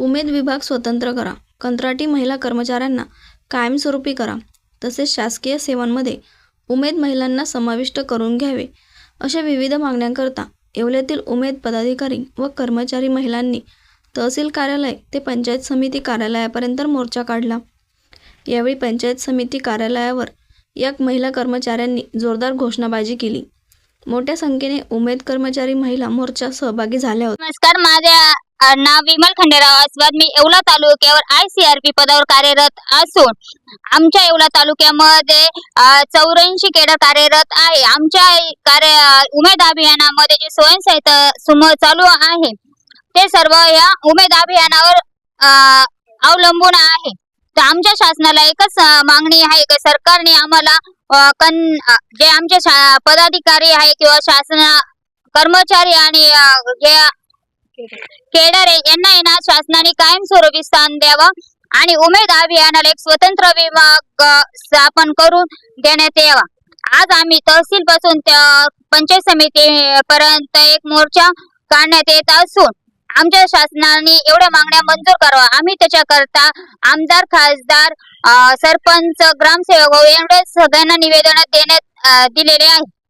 उमेद विभाग स्वतंत्र करा. कंत्राटी महिला कर्मचाऱ्यांना कायमस्वरूपी करा. तसेच शासकीय सेवांमध्ये उमेद महिलांना समाविष्ट करून घ्यावे. अशा विविध मागण्यांकरता येवल्यातील उमेद पदाधिकारी व कर्मचारी महिलांनी तहसील कार्यालय ते पंचायत समिती कार्यालयापर्यंत मोर्चा काढला. यावेळी पंचायत समिती कार्यालयावर या महिला कर्मचाऱ्यांनी जोरदार घोषणाबाजी केली. मोठ्या संख्येने उमेद कर्मचारी महिला मोर्चा सहभागी झाल्या होत्या. नमस्कार माझ्या नाव विमल खंडेराव आस्वाद मी येवला तालुक्यावर आय सी आर पी पदावर कार्यरत असून आमच्या येवला तालुक्यामध्ये चौऱ्याऐंशी केडर कार्यरत आहे. आमच्या कार्य उमेद अभियानामध्ये जे स्वयंसहायता सुम चालू आहे ते सर्व या उमेद अभियानावर अवलंबून आहे. तर आमच्या शासनाला एकच मागणी आहे की सरकारने आम्हाला कन जे आमचे शा- पदाधिकारी आहे किंवा शासन कर्मचारी आणि जे केडारे यांना येणार शासनाने कायमस्वरूपी स्थान द्यावं आणि उमेद अभियानाला एक स्वतंत्र विभाग स्थापन करून देण्यात यावा. आज आम्ही तहसील पासून पंचायत समिती पर्यंत एक मोर्चा काढण्यात येत असून आमच्या शासनाने एवढ्या मागण्या मंजूर करावा. आम्ही त्याच्याकरता आमदार खासदार सरपंच ग्रामसेवक एवढे सगळ्यांना निवेदन देण्यात दिलेले आहे.